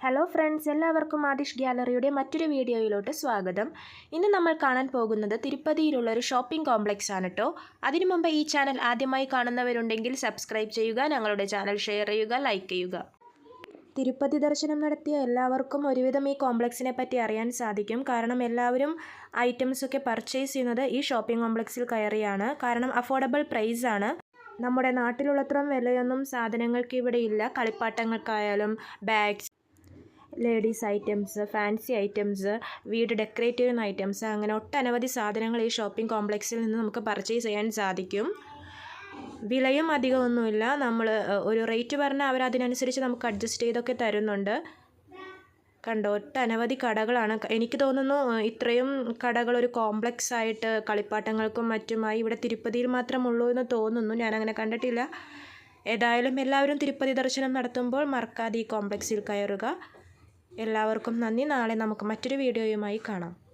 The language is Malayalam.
ഹലോ ഫ്രണ്ട്സ് എല്ലാവർക്കും ആദിഷ് ഗ്യാലറിയുടെ മറ്റൊരു വീഡിയോയിലോട്ട് സ്വാഗതം. ഇന്ന് നമ്മൾ കാണാൻ പോകുന്നത് തിരുപ്പതിയിലുള്ള ഒരു ഷോപ്പിംഗ് കോംപ്ലക്സ് ആണ് കേട്ടോ അതിനു മുമ്പ് ഈ ചാനൽ ആദ്യമായി കാണുന്നവരുണ്ടെങ്കിൽ സബ്സ്ക്രൈബ് ചെയ്യുക ഞങ്ങളുടെ ചാനൽ ഷെയർ ചെയ്യുക ലൈക്ക് ചെയ്യുക. തിരുപ്പതി ദർശനം നടത്തിയ എല്ലാവർക്കും ഒരുവിധം ഈ കോംപ്ലക്സിനെ പറ്റി അറിയാൻ സാധിക്കും. കാരണം എല്ലാവരും ഐറ്റംസൊക്കെ പർച്ചേസ് ചെയ്യുന്നത് ഈ ഷോപ്പിംഗ് കോംപ്ലക്സിൽ കയറിയാണ്. കാരണം അഫോർഡബിൾ പ്രൈസ് ആണ്. നമ്മുടെ നാട്ടിലുള്ളത്രയും വിലയൊന്നും സാധനങ്ങൾക്ക് ഇവിടെ ഇല്ല. കളിപ്പാട്ടങ്ങൾക്കായാലും bags ladies items fancy items വീട് ഡെക്കറേറ്റ് ചെയ്യുന്ന ഐറ്റംസ് അങ്ങനെ ഒട്ടനവധി സാധനങ്ങൾ ഈ ഷോപ്പിംഗ് കോംപ്ലക്സിൽ നിന്ന് നമുക്ക് പർച്ചേസ് ചെയ്യാൻ സാധിക്കും. വിലയും അധികമൊന്നുമില്ല. നമ്മൾ ഒരു റേറ്റ് പറഞ്ഞാൽ അവർ അതിനനുസരിച്ച് നമുക്ക് അഡ്ജസ്റ്റ് ചെയ്തൊക്കെ തരുന്നുണ്ട്. കണ്ടോ ഒട്ടനവധി കടകളാണ്. എനിക്ക് തോന്നുന്നു ഇത്രയും കടകൾ ഒരു കോംപ്ലക്സ് ആയിട്ട് കളിപ്പാട്ടങ്ങൾക്കും മറ്റുമായി ഇവിടെ തിരുപ്പതിയിൽ മാത്രമുള്ളൂ എന്ന് തോന്നുന്നു. ഞാനങ്ങനെ കണ്ടിട്ടില്ല. ഏതായാലും എല്ലാവരും തിരുപ്പതി ദർശനം നടത്തുമ്പോൾ മറക്കാതെ ഈ കോംപ്ലക്സിൽ കയറുക. എല്ലാവർക്കും നന്ദി. നാളെ നമുക്ക് മറ്റൊരു വീഡിയോയുമായി കാണാം.